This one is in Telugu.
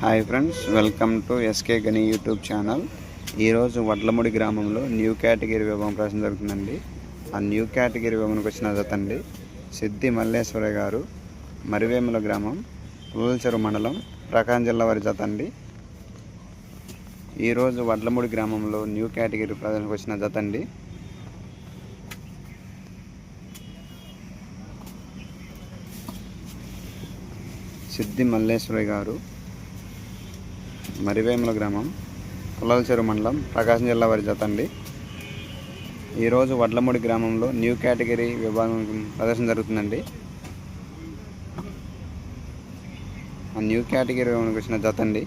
Hi friends welcome to SK Gani YouTube channel ఈరోజు వడ్లముడి గ్రామంలో న్యూ కేటగిరీ విభవం ప్రశ్న జరుగుతుందండి. ఆ న్యూ కేటగిరీ విభాగానికి వచ్చిన జతండి సిద్ధి మల్లేశ్వర గారు మరివేముల గ్రామం ఉల్చెరు మండలం ప్రకాశం జిల్లా వారి జత అండి. ఈరోజు వడ్లముడి గ్రామంలో న్యూ కేటగిరీ ప్రజలకు వచ్చిన జత అండి. సిద్ధి మల్లేశ్వరి గారు మరివేముల గ్రామం పుల్లలచెరు మండలం ప్రకాశం జిల్లా వారి జత అండి ఈరోజు వడ్లమూడి గ్రామంలో న్యూ కేటగిరీ విభాగం ప్రదర్శన జరుగుతుందండి. ఆ న్యూ కేటగిరీ విభాగానికి వచ్చిన జత అండి